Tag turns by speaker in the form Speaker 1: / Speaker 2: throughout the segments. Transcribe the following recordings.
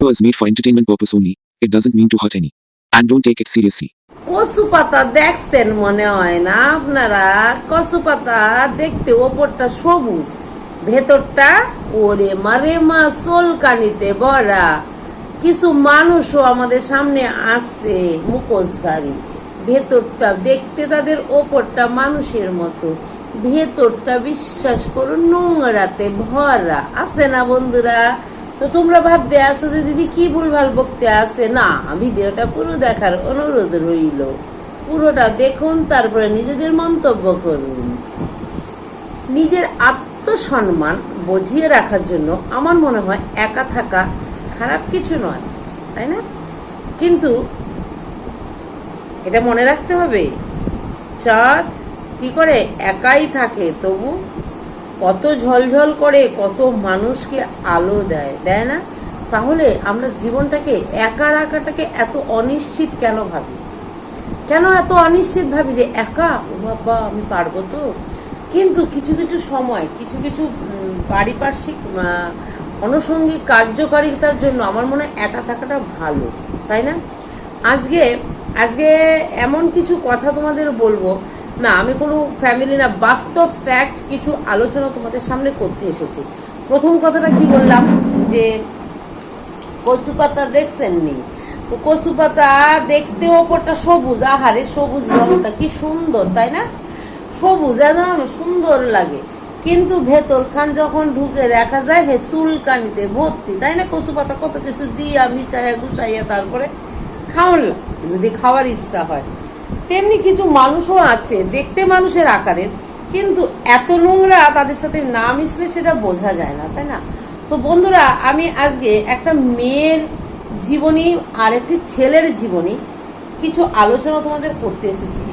Speaker 1: was made for entertainment purpose only. It doesn't mean to hurt any. And don't take it seriously.
Speaker 2: কচু পাতা দেখছেন মনে হয় না আপনারা কচু পাতা দেখতে ওপরটা সবুজ, ভেতরটা ওরে মারে মা, চোলকানিতে ভরা কিছু মানুষও আমাদের সামনে আসছে মুখোশধারী ভেতরটা দেখতে তাদের ওপরটা মানুষের মতো ভেতরটা বিশ্বাস নোংরাতে ভরা। আছে না বন্ধুরা? তো তোমরা ভাবতে যে দিদি কি ভুলভাল বকতে না, ভিডিওটা পুরো দেখার অনুরোধ রইল। পুরোটা দেখুন, তারপরে নিজেদের মন্তব্য করুন। নিজের আত্মসম্মান বজিয়ে রাখার জন্য আমার মনে হয় একা থাকা খারাপ কিছু নয়, তাই না? কিন্তু এটা মনে রাখতে হবে, চাঁদ কি করে? একাই থাকে। তবু কত ঝলঝল করে কত মানুষকে আলো দেয় দেয় না? তাহলে আমরা জীবনটাকে একা রাখাটাকে এত অনিশ্চিত কেন ভাবি? কেন এত অনিশ্চিত ভাবি যে একা? ও বাবা আমি পারব তো? কিন্তু কিছু কিছু সময় কিছু কিছু পারিপার্শ্বিক আহ, আনুষঙ্গিক কার্যকারিতার জন্য আমার মনে হয় একা থাকাটা ভালো তাই না? আজকে আজকে এমন কিছু কথা তোমাদের বলব না, আমি কোনো ফ্যামিলি না, বাস্তব ফ্যাক্ট কিছু আলোচনা তোমাদের সামনে করতে এসেছি। প্রথম কথাটা কি বললাম? যে কচু পাতা দেখছেন নি তো কচু পাতা দেখতে ওপরটা সবুজ, আহারে সবুজ রংটা কি সুন্দর, তাই না? সবুজ একদম সুন্দর লাগে। কিন্তু ভেতর খান যখন ঢুকে দেখা যায়, হে চুলকানিতে ভর্তি, তাই না? কচু পাতা কত কিছু দিয়া মিশাইয়া গুছাইয়া তারপরে খাওয়ান যদি খাওয়ার ইচ্ছা হয়। তেমনি কিছু মানুষও আছে, দেখতে মানুষের আকারের, কিন্তু এত নোংরা তাদের সাথে না মিশলে সেটা বোঝা যায় না, তাই না? তো বন্ধুরা, আমি আজকে একটা মেয়ের জীবনী আর একটি ছেলের জীবনী কিছু আলোচনা তোমাদের করতে এসেছি।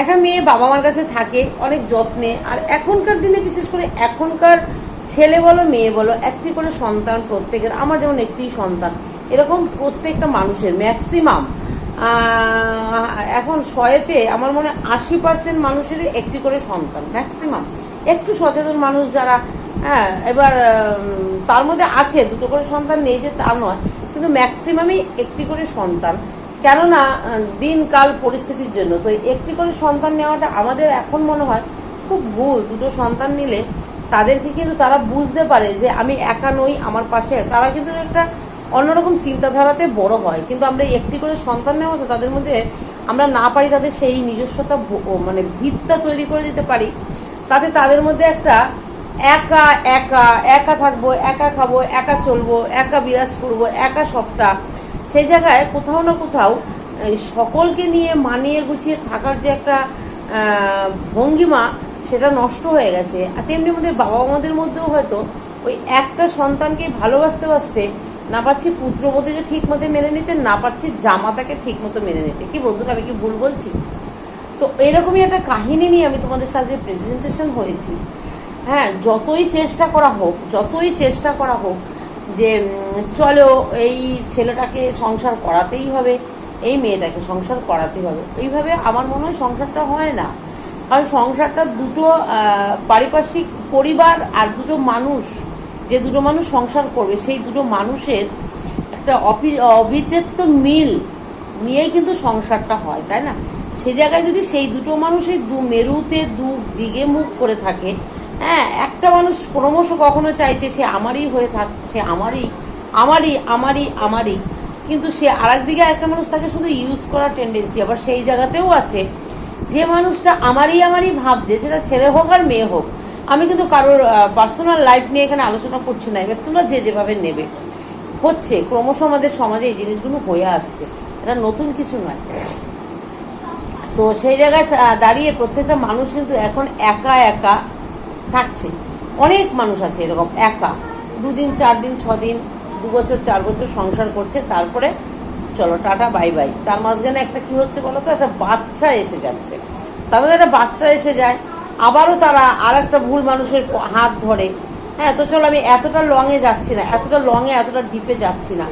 Speaker 2: একটা মেয়ে বাবা মার কাছে থাকে, অনেক যত্নে, আর এখনকার দিনে বিশেষ করে এখনকার ছেলে বলো, মেয়ে বলো, একটি করে সন্তান প্রত্যেকের, আমার যেমন একটি সন্তান, এরকম প্রত্যেকটা মানুষের ম্যাক্সিমাম এখন শয়েতে আমার মনে আশি পার্সেন্ট মানুষেরই একটি করে সন্তান ম্যাক্সিমাম একটু সচেতন মানুষ যারা হ্যাঁ এবার তার মধ্যে আছে, দুটো করে সন্তান নেই যে তা নয়, কিন্তু ম্যাক্সিমামই একটি করে সন্তান। কেননা দিনকাল পরিস্থিতির জন্য, তো একটি করে সন্তান নেওয়াটা আমাদের এখন মনে হয় খুব ভুল। দুটো সন্তান নিলে তাদেরকে কিন্তু তারা বুঝতে পারে যে আমি একা নই, আমার পাশে, তারা কিন্তু একটা অন্যরকম চিন্তাধারাতে বড় হয়। কিন্তু আমরা একটি করে সন্তান নেওয়া তাদের মধ্যে আমরা না পারি তাদের সেই নিজস্বতা মানে ভিতটা তৈরি করে দিতে পারি। তাতে তাদের মধ্যে একটা একা একা একা থাকব, একা খাব, একা চলবো, একা বিরাজ করব, একা সবটা। সেই জায়গায় কোথাও না কোথাও সকলকে নিয়ে মানিয়ে গুছিয়ে থাকার যে একটা ভঙ্গিমা, সেটা নষ্ট হয়ে গেছে। আর তেমনি আমাদের বাবা মাদের মধ্যেও হয়তো ওই একটা সন্তানকে ভালোবাসতে বাসতে না পারছি পুত্রবধূকে ঠিক মতো মেনে নিতে, না পারছি জামাতাকে ঠিক মতো মেনে নিতে। কি বন্ধুরা, আমি কি ভুল বলছি? তো এরকমই একটা কাহিনী নিয়ে আমি তোমাদের সাথে প্রেজেন্টেশন হয়েছি। হ্যাঁ যতই চেষ্টা করা হোক, যতই চেষ্টা করা হোক যে চলো এই ছেলেটাকে সংসার করাতেই হবে, এই মেয়েটাকে সংসার করাতেই হবে। এইভাবে আমার মনে হয় সংসারটা হয় না। কারণ সংসারটা দুটো পারিপার্শ্বিক পরিবার আর দুটো মানুষ যে দুটো মানুষ সংসার করবে, সেই দুটো মানুষের একটা অবিচ্ছেদ্য মিল নিয়েই কিন্তু সংসারটা হয়, তাই না? সে জায়গায় যদি সেই দুটো মানুষের দু মেরুতে, দু দিকে মুখ করে থাকে হ্যাঁ একটা মানুষ ক্রমশ কখনো চাইছে সে আমারই হয়ে থাক, সে আমারই আমারই আমারই আমারই, কিন্তু সে আরেক দিকে একটা মানুষ তাকে শুধু ইউজ করার টেন্ডেন্সি আবার সেই জায়গাতেও আছে, যে মানুষটা আমারই আমারই ভাবছে, সেটা ছেলে হোক আর মেয়ে হোক আমি কিন্তু কারোর পার্সোনাল লাইফ নিয়ে এখানে আলোচনা করছি না, এবার তোমরা যে যেভাবে নেবে। হচ্ছে, ক্রমশ আমাদের সমাজে এই জিনিসগুলো হয়ে আসছে। এটা নতুন কিছু নয়। তো সেই জায়গায় দাঁড়িয়ে প্রত্যেকটা মানুষ কিন্তু এখন একা একা থাকছে। অনেক মানুষ আছে এরকম, একা। দুদিন চার দিন ছ দিন দু বছর চার বছর সংসার করছে, তারপরে চলো, টাটা বাই বাই তার মাঝখানে একটা কি হচ্ছে বলো তো একটা বাচ্চা এসে যাচ্ছে। তার মধ্যে একটা বাচ্চা এসে যায় আবারও তারা আর একটা ভুল মানুষের হাত ধরে। হ্যাঁ তো চলো, আমি এতটা লংয়ে যাচ্ছি না, এতটা লংয়ে এতটা ডিপে যাচ্ছি না।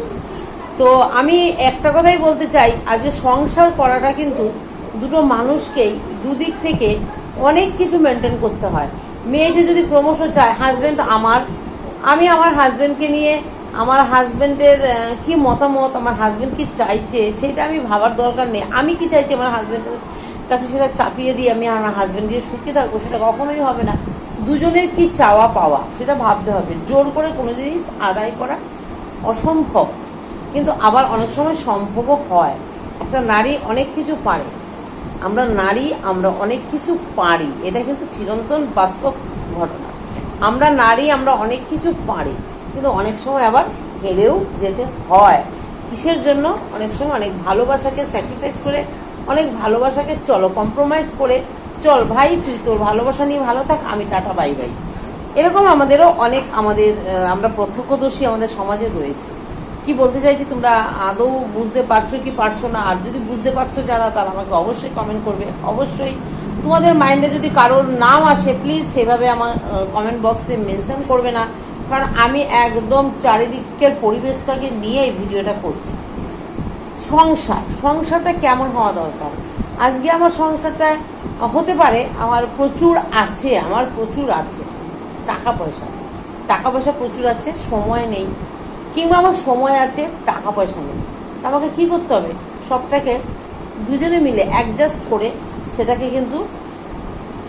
Speaker 2: তো আমি একটা কথাই বলতে চাই আজকে সংসার করাটা কিন্তু দুটো মানুষকেই দুদিক থেকে অনেক কিছু মেনটেন করতে হয়। মেয়েটি যদি ক্রমশ চায় হাজব্যান্ড আমার, আমি আমার হাজব্যান্ডকে নিয়ে, আমার হাজব্যান্ডের কি মতামত, আমার হাজব্যান্ড কি চাইছে, সেটা আমি ভাবার দরকার নেই। আমি কি চাইছি আমার হাজবেন্ডের কাছে সেটা চাপিয়ে দিয়ে আমি আমার হাজবেন্ডকে সুখী থাকব, সেটা কখনোই হবে না। দুজনের কি চাওয়া পাওয়া, সেটা ভাবতে হবে। জোর করে কোনো জিনিস আদায় করা অসম্ভব। কিন্তু আবার অনেক সময় সম্ভবও হয়। একটা নারী অনেক কিছু পারে। আমরা নারী, আমরা অনেক কিছু পারি। এটা কিন্তু চিরন্তন বাস্তব ঘটনা। আমরা নারী, আমরা অনেক কিছু পারি। কিন্তু অনেক সময় আবার হেরেও যেতে হয়। কিসের জন্য? অনেক সময় অনেক ভালোবাসাকে স্যাক্রিফাইস করে অনেক ভালোবাসাকে চলো কম্প্রোমাইজ করে চল ভাই, তুই তোর ভালোবাসা নিয়ে ভালো থাক, আমি টাটা বাই বাই এরকম আমাদেরও অনেক আমাদের আমরা প্রত্যক্ষদর্শী আমাদের সমাজে রয়েছে। কি বলতে চাইছি তোমরা, আদৌ বুঝতে পারছ কি পারছ না? আর যদি বুঝতে পারছ যারা, তারা আমাকে অবশ্যই কমেন্ট করবে। অবশ্যই তোমাদের মাইন্ডে যদি কারোর নাম আসে প্লিজ সেভাবে আমার কমেন্ট বক্সে মেনশন করবে না। কারণ আমি একদম চারিদিকের পরিবেশটাকে নিয়ে এই ভিডিওটা করছি। সংসার, সংসারটা কেমন হওয়া দরকার? আজকে আমার সংসারটা হতে পারে, আমার প্রচুর আছে, আমার প্রচুর আছে। টাকা পয়সা টাকা পয়সা প্রচুর আছে, সময় নেই। কিংবা আমার সময় আছে, টাকা পয়সা নেই। আমাকে কী করতে হবে? সবটাকে দুজনে মিলে অ্যাডজাস্ট করে সেটাকে কিন্তু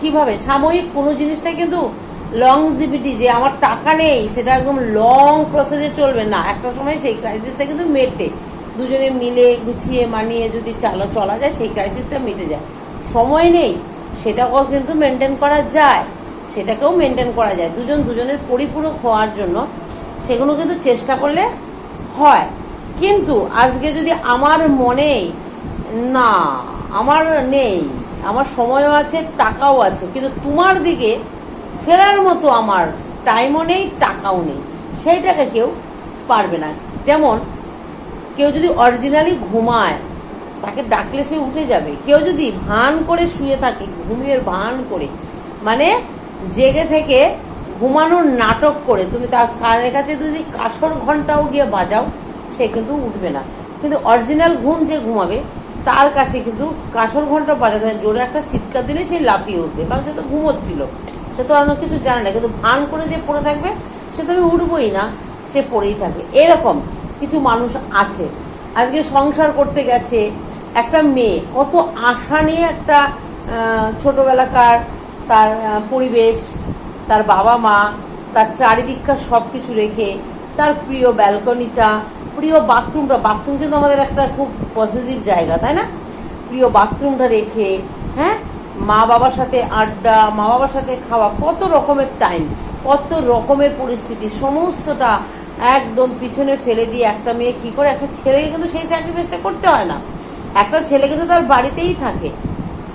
Speaker 2: কীভাবে? সাময়িক কোনো জিনিসটা কিন্তু লংজিভিটি যে আমার টাকা নেই, সেটা একদম লং প্রসেসে চলবে না। একটা সময় সেই ক্রাইসিসটা কিন্তু মেটে। দুজনে মিলে গুছিয়ে মানিয়ে যদি চালা, চলা যায়, সেই ক্রাইসিসটা মিটে যায়। সময় নেই, সেটাকেও কিন্তু মেনটেন করা যায়, সেটাকেও মেনটেন করা যায়। দুজন দুজনের পরিপূরক হওয়ার জন্য সেগুলো কিন্তু চেষ্টা করলে হয়। কিন্তু আজকে যদি আমার মনে, না, আমার নেই, আমার সময়ও আছে, টাকাও আছে, কিন্তু তোমার দিকে ফেরার মতো আমার টাইমও নেই, টাকাও নেই, সেইটাকে কেউ পারবে না। যেমন কেউ যদি অরিজিনালি ঘুমায়, তাকে ডাকলে সে উঠে যাবে। কেউ যদি ভান করে শুয়ে থাকে, ঘুমিয়ে ভান করে মানে জেগে থেকে ঘুমানোর নাটক করে, তুমি তার কানের কাছে যদি কাসর ঘন্টাও গিয়ে বাজাও, সে কিন্তু উঠবে না। কিন্তু অরিজিনাল ঘুম যে ঘুমাবে, তার কাছে কিন্তু কাসর ঘণ্টা বাজাতে হয়। জোরে একটা চিৎকার দিলে সে লাফিয়ে উঠবে, কারণ সে তো ঘুমোচ্ছিল। সে তো অন্য কিছু জানে না, কিন্তু ভান করে যে পড়ে থাকবে, সে তো আমি উঠবই না, সে পড়েই থাকে এরকম কিছু মানুষ আছে। আজকে সংসার করতে গেছে একটা মেয়ে। কত আশা নিয়ে একটা ছোটবেলাকার তার পরিবেশ, তার বাবা মা, তার চারিদিককার সব কিছু রেখে, তার প্রিয় ব্যালকনিটা, প্রিয় বাথরুমটা। বাথরুম কিন্তু আমাদের একটা খুব পজিটিভ জায়গা, তাই না? প্রিয় বাথরুমটা রেখে হ্যাঁ? মা বাবার সাথে আড্ডা, মা বাবার সাথে খাওয়া, কত রকমের টাইম কত রকমের পরিস্থিতি, সমস্তটা একদম পিছনে ফেলে দিয়ে একটা মেয়ে কি করে, একটা ছেলেকে কিন্তু সেই স্যাক্রিফাইসটা করতে হয় না। একটা ছেলে কিন্তু তার বাড়িতেই থাকে।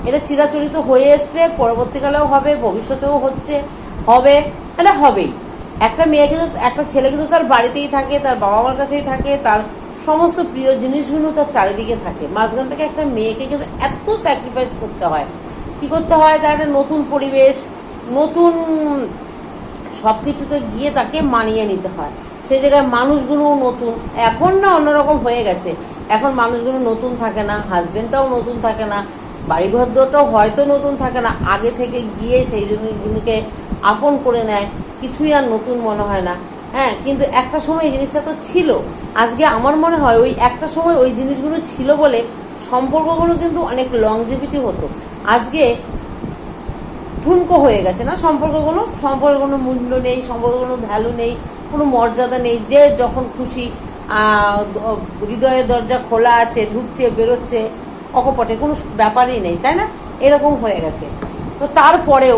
Speaker 2: এটা চিরাচরিত হয়ে এসছে, পরবর্তীকালেও হবে, ভবিষ্যতেও হচ্ছে, হবে এটা হবেই। একটা মেয়ে কিন্তু, একটা ছেলে কিন্তু তার বাড়িতেই থাকে, তার বাবা মার কাছেই থাকে, তার সমস্ত প্রিয় জিনিসগুলো তার চারিদিকে থাকে। মাঝখান থেকে একটা মেয়েকে কিন্তু এত স্যাক্রিফাইস করতে হয়। কি করতে হয়? তার একটা নতুন পরিবেশ, নতুন সব কিছুতে গিয়ে তাকে মানিয়ে নিতে হয়। সেই জায়গায় মানুষগুলোও নতুন। এখন না অন্যরকম হয়ে গেছে। এখন মানুষগুলো নতুন থাকে না হাজবেন্ডটাও নতুন থাকে না বাড়িঘর হয়তো নতুন থাকে না। আগে থেকে গিয়ে সেই জিনিসগুলোকে আপন করে নেয়, কিছুই আর নতুন মনে হয় না। হ্যাঁ কিন্তু একটা সময় এই জিনিসটা তো ছিল। আজকে আমার মনে হয় ওই একটা সময় ওই জিনিসগুলো ছিল বলে সম্পর্কগুলো কিন্তু অনেক লংজিভিটি হতো। আজকে ঠুনকো হয়ে গেছে না সম্পর্কগুলো? সম্পর্কের কোনো মূল্য নেই সম্পর্কের কোনো ভ্যালু নেই কোনো মর্যাদা নেই যে যখন খুশি হৃদয়ের দরজা খোলা আছে, ঢুকছে, বেরোচ্ছে, অকপটে, কোনো ব্যাপারই নেই, তাই না? এরকম হয়ে গেছে। তো তারপরেও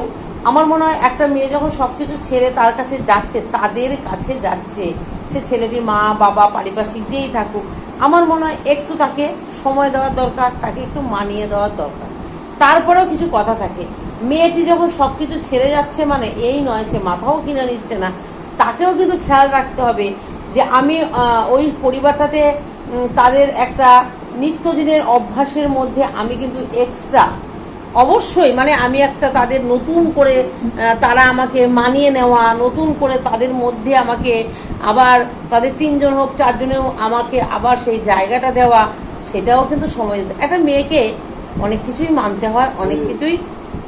Speaker 2: আমার মনে হয় একটা মেয়ে যখন সব কিছু ছেড়ে তার কাছে যাচ্ছে, তাদের কাছে যাচ্ছে, সে ছেলেটির মা, বাবা, পারিপার্শ্বিক যেই থাকুক, আমার মনে হয় একটু তাকে সময় দেওয়ার দরকার, তাকে একটু মানিয়ে দেওয়ার দরকার। তারপরেও কিছু কথা থাকে। মেয়েটি যখন সব কিছু ছেড়ে যাচ্ছে মানে এই নয়, সে মাথাও কিনে নিচ্ছে না তাকেও কিন্তু খেয়াল রাখতে হবে যে আমি ওই পরিবারটাতে তাদের একটা নিত্যদিনের অভ্যাসের মধ্যে আমি কিন্তু এক্সট্রা অবশ্যই মানে আমি একটা তাদের নতুন করে তারা আমাকে মানিয়ে নেওয়া, নতুন করে তাদের মধ্যে আমাকে আবার, তাদের তিনজন হোক, চারজনেও আমাকে আবার সেই জায়গাটা দেওয়া, সেটাও কিন্তু সময় দিতে একটা মেয়েকে অনেক কিছুই মানতে হয়, অনেক কিছুই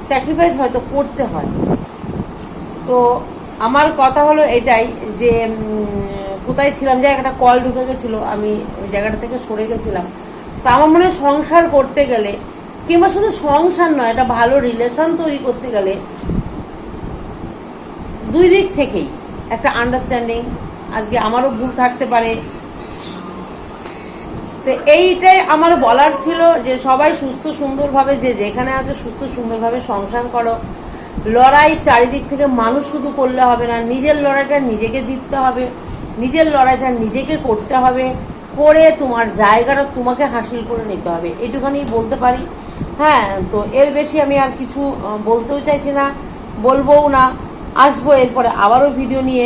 Speaker 2: স্যাক্রিফাইস হয়তো করতে হয়। তো আমার কথা হলো এটাই যে কোথায় ছিলাম যে একটা কল ঢুকে গেছিল, আমি ওই জায়গাটা থেকে সরে গেছিলাম। তো আমার মনে সংসার করতে গেলে, কিংবা শুধু সংসার নয়, একটা ভালো রিলেশন তৈরি করতে গেলে দুই দিক থেকেই একটা আন্ডারস্ট্যান্ডিং আজকে আমারও ভুল থাকতে পারে। তো এইটাই আমার বলার ছিল যে, সবাই সুস্থ সুন্দরভাবে যে যেখানে আছে, সুস্থ সুন্দরভাবে সংসার করো। লড়াই চারিদিক থেকে মানুষ শুধু করলে হবে না, নিজের লড়াইটা নিজেকে জিততে হবে, নিজের লড়াইটা নিজেকে করতে হবে, করে তোমার জায়গাটা তোমাকে হাসিল করে নিতে হবে এইটুখানি বলতে পারি। হ্যাঁ তো এর বেশি আমি আর কিছু বলতেও চাইছি না, বলবোও না। আসব এরপরে আবারও ভিডিও নিয়ে।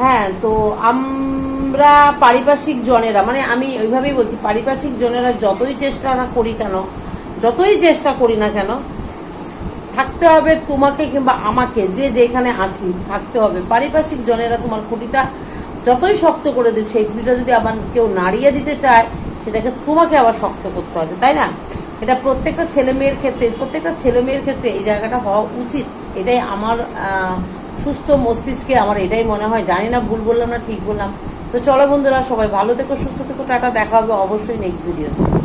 Speaker 2: হ্যাঁ তো আমরা পারিপার্শ্বিক জনেরা মানে আমি ওইভাবেই বলছি, পারিপার্শ্বিক জনেরা যতই চেষ্টা না করি কেন, যতই চেষ্টা করি না কেন থাকতে হবে তোমাকে কিংবা আমাকে, যে যেখানে আছি থাকতে হবে। পারিপার্শ্বিক জনেরা তোমার খুঁটিটা যতই শক্ত করে দিক, সেই খুঁটিটা যদি আবার কেউ নাড়িয়ে দিতে চায়, সেটাকে তোমাকে আবার শক্ত করতে হবে, তাই না? এটা প্রত্যেকটা ছেলে মেয়ের ক্ষেত্রে, প্রত্যেকটা ছেলে মেয়ের ক্ষেত্রে এই জায়গাটা হওয়া উচিত। এটাই আমার সুস্থ মস্তিষ্কে আমার এটাই মনে হয়। জানি না ভুল বললাম না ঠিক বললাম। তো চলো বন্ধুরা, সবাই ভালো থেকো, সুস্থ থেকো, টাটা, দেখা হবে অবশ্যই নেক্সট ভিডিওতে